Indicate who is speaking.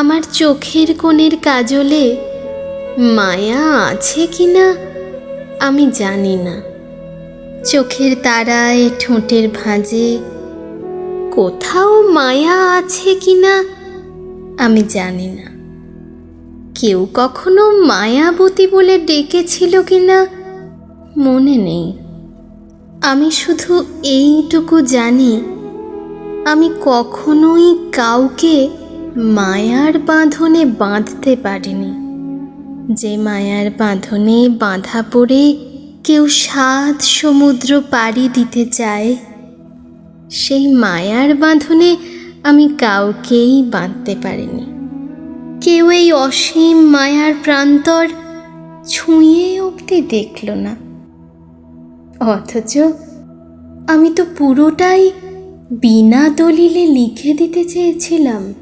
Speaker 1: আমার চোখের কোণের কাজলে মায়া আছে কি না আমি জানি না। চোখের তারায় ঠোঁটের ভাঁজে কোথাও মায়া আছে কি না আমি জানি না। কেউ কখনো মায়াবতী বলে ডেকেছিল কি না মনে নেই। আমি শুধু এইটুকু জানি, আমি কখনোই কাউকে মায়ার বাঁধনে বাঁধতে পারিনি। যে মায়ার বাঁধনে বাঁধা পড়ে কেউ সাত সমুদ্র পাড়ি দিতে চায়, সেই মায়ার বাঁধনে আমি কাউকেই বাঁধতে পারিনি। কেউ এই অসীম মায়ার প্রান্তর ছুঁয়ে অবধি দেখল না। অথচ আমি তো পুরোটাই বিনা দলিলে লিখে দিতে চেয়েছিলাম।